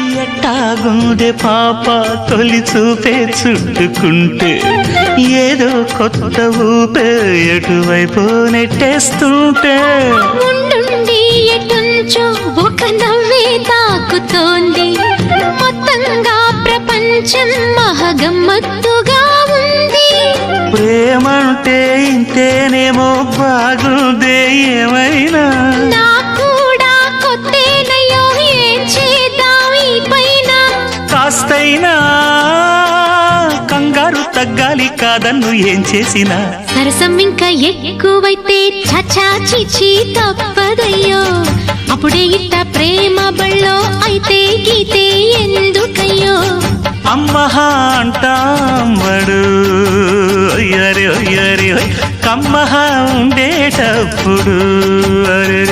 ఎట్టాగుండే పాప తొలి చూపే చుట్టుకుంటే? ఏదో కొత్త ఊపే ఎటువైపు నెట్టేస్తుంటే? ఉండుండి ఎటుంచో ఒక నవ్వే తాకుతోంది. మొత్తంగా ప్రపంచం మహగమ్మత్తుగా ఉంది. ప్రేమంటే ఇంతేనేమో బాగుందే ఏమైనా? కాస్తైనా కంగారు తగ్గాలి కాదన్ను ఏం చేసినా. సరసం ఇంకా ఎక్కువైతే చచా చిచి తప్పదయ్యో. అప్పుడే ఇట్ట ప్రేమ బళ్ళో అయితే గీతే ఎందుకయ్యో. అమ్మహ అయ్యరే కమ్మహ ఉండేటప్పుడు అరెరే. ఓ